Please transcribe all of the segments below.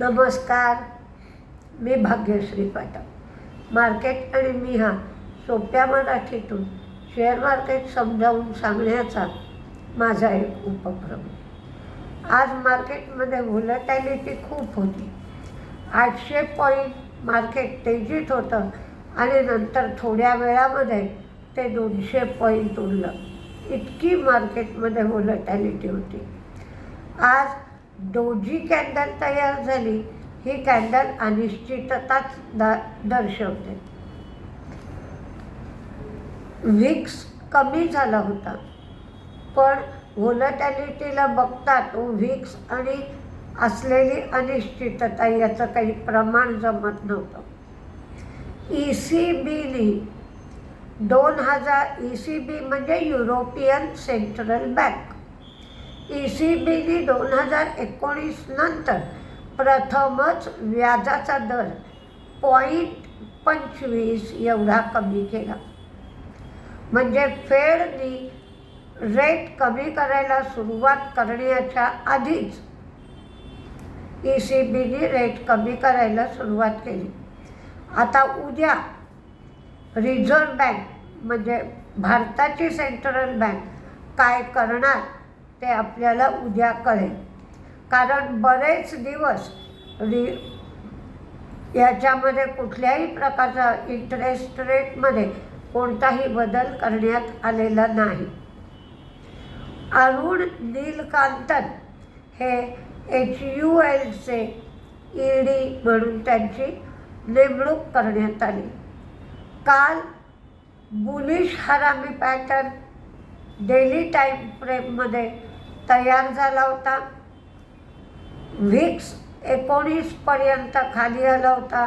नमस्कार. मी भाग्यश्री पाठक. मार्केट आणि मी हा सोप्या मराठीतून शेअर मार्केट समजावून सांगण्याचा माझा एक उपक्रम. आज मार्केटमध्ये व्होलटॅलिटी खूप होती. आठशे पॉईंट मार्केट तेजीत होतं आणि नंतर थोड्या वेळामध्ये ते दोनशे पॉईंट उरलं इतकी मार्केटमध्ये व्होलटॅलिटी होती. आज डोजी कॅन्डल तयार झाली. ही कॅन्डल अनिश्चितताच दा दर्शवते. व्हिक्स कमी झाला होता. पण व्होलटॅलिटीला बघता तो व्हिक्स आणि असलेली अनिश्चितता याचं काही प्रमाण जमत नव्हतं. ई सी बीने दोन हजार ई सी बी म्हणजे European central bank E C बीने दोन हजार एकोणीस नंतर प्रथमच व्याजाचा दर पॉईंट पंचवीस एवढा कमी केला. म्हणजे फेडनी रेट कमी करायला सुरुवात करण्याच्या आधीच ई सी बीनी रेट कमी करायला सुरुवात केली. आता उद्या रिझर्व्ह बँक म्हणजे भारताची सेंट्रल बँक काय करणार? ते आपल्याला उद्या कळेल. कारण बरेच दिवस रि याच्यामध्ये कुठल्याही प्रकारचा इंटरेस्ट रेटमध्ये कोणताही बदल करण्यात आलेला नाही. अरुण नीलकांतन हे एच यू एलचे ई डी म्हणून त्यांची नेमणूक करण्यात आली. काल बुलिश हरामी पॅटर्न डेली टाईम फ्रेममध्ये तयार झाला होता. व्हिक्स एकोणीसपर्यंत खाली आला होता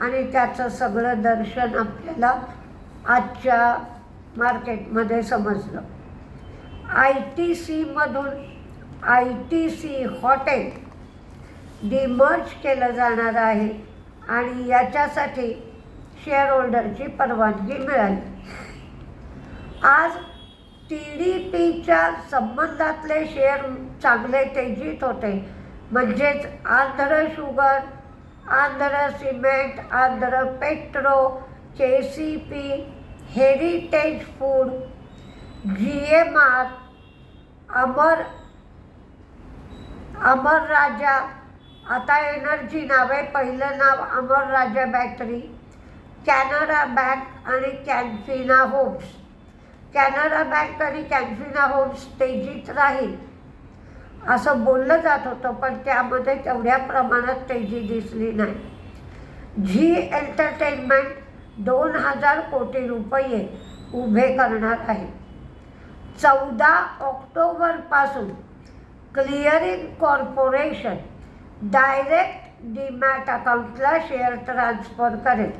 आणि त्याचं सगळं दर्शन आपल्याला आजच्या मार्केटमध्ये समजलं. I T सीमधून I T C hotel demerge केलं जाणार आहे आणि याच्यासाठी शेअर होल्डरची परवानगी मिळाली. आज टी डी पीच्या संबंधातले शेअर चांगले तेजीत होते. म्हणजेच Andhra sugar Andhra cement Andhra petro K C P heritage food G M R Amar Amar Raja. आता एनर्जी नाव आहे पहिलं नाव अमर राजा बॅटरी कॅनरा बँक आणि कॅन्फिना होम्स कॅनरा बँक आणि कॅन्फिना होम तेजीत राहील. असं बोललं जात होतं पण त्यामध्ये तेवढ्या प्रमाणात तेजी दिसली नाही. झी एंटरटेनमेंट दोन हजार कोटी रुपये उभे करणार आहे. चौदा ऑक्टोबरपासून क्लिअरिंग कॉर्पोरेशन डायरेक्ट डीमॅट अकाउंटला शेअर ट्रान्सफर करेल.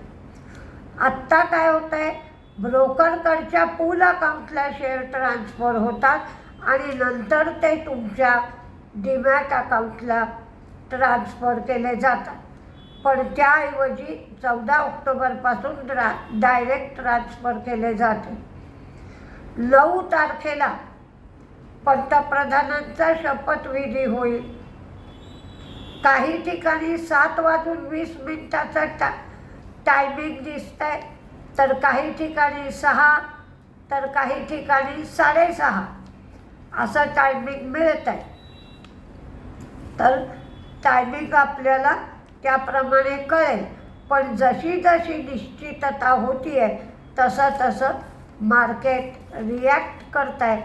आत्ता काय होतं आहे ब्रोकरकडच्या पूल अकाउंटला शेअर ट्रान्सफर होतात आणि नंतर ते तुमच्या डीमॅट अकाउंटला ट्रान्सफर केले जातात. पण त्याऐवजी चौदा ऑक्टोबरपासून ड्रा डायरेक्ट ट्रान्सफर केले जाते. नऊ तारखेला पंतप्रधानांचा शपथविधी होईल. काही ठिकाणी सात वाजून वीस मिनिटाचा टा टायमिंग दिसत आहे तर काही ठिकाणी सहा तर काही ठिकाणी साडेसहा असं टायमिंग मिळत आहे तर टायमिंग आपल्याला त्याप्रमाणे कळेल. पण जशी जशी निश्चितता होती आहे तसं तसं मार्केट रिॲक्ट करत आहे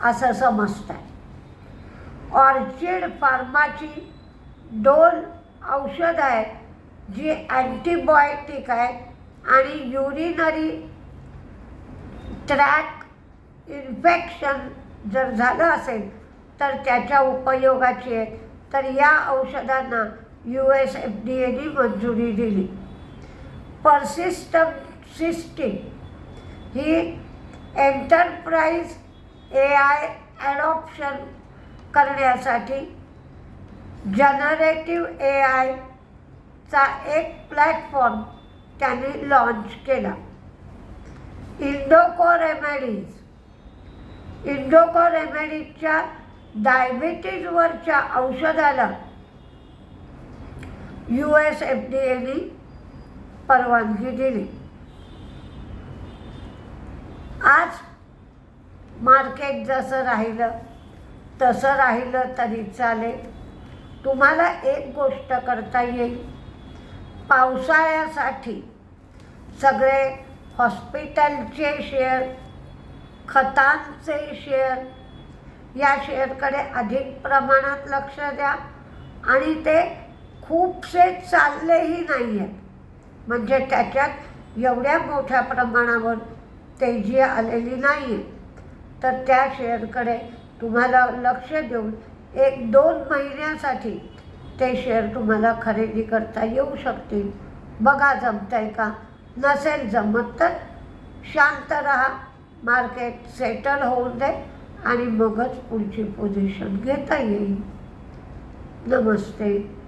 असं समजत आहे ऑर्चिड फार्माची दोन औषध आहेत जी अँटीबायोटिक आहे आणि युरिनरी ट्रॅक इन्फेक्शन जर झालं असेल तर त्याच्या उपयोगाची आहे. तर या औषधांना यू एस एफ डी एने मंजुरी दिली. पर्सिस्टम सिस्टीम ही एंटरप्राईज ए आय ॲडॉप्शन करण्यासाठी जनरेटिव्ह ए आयचा एक प्लॅटफॉर्म त्यांनी लॉन्च केला. इंडोको रेमेडीज इंडोको रेमेडीजच्या डायबिटीजवरच्या औषधाला यू एस एफ डी एने परवानगी दिली. आज मार्केट जसं राहिलं तसं राहिलं तरी चालेल. तुम्हाला एक गोष्ट करता येईल. पावसाळ्यासाठी सगळे हॉस्पिटलचे शेअर खतांचे शेअर या शेअरकडे अधिक प्रमाणात लक्ष द्या. आणि ते खूपसे चाललेही नाही आहेत म्हणजे त्याच्यात एवढ्या मोठ्या प्रमाणावर तेजी आलेली नाही आहे तर त्या शेअरकडे तुम्हाला लक्ष देऊन एक दोन महिन्यासाठी ते शेअर तुम्हाला खरेदी करता येऊ शकतील. बघा जमत आहे का? नसेल जमत तर शांत राहा. मार्केट सेटल होऊन दे आणि मगच पुढची पोझिशन घेता येईल. नमस्ते.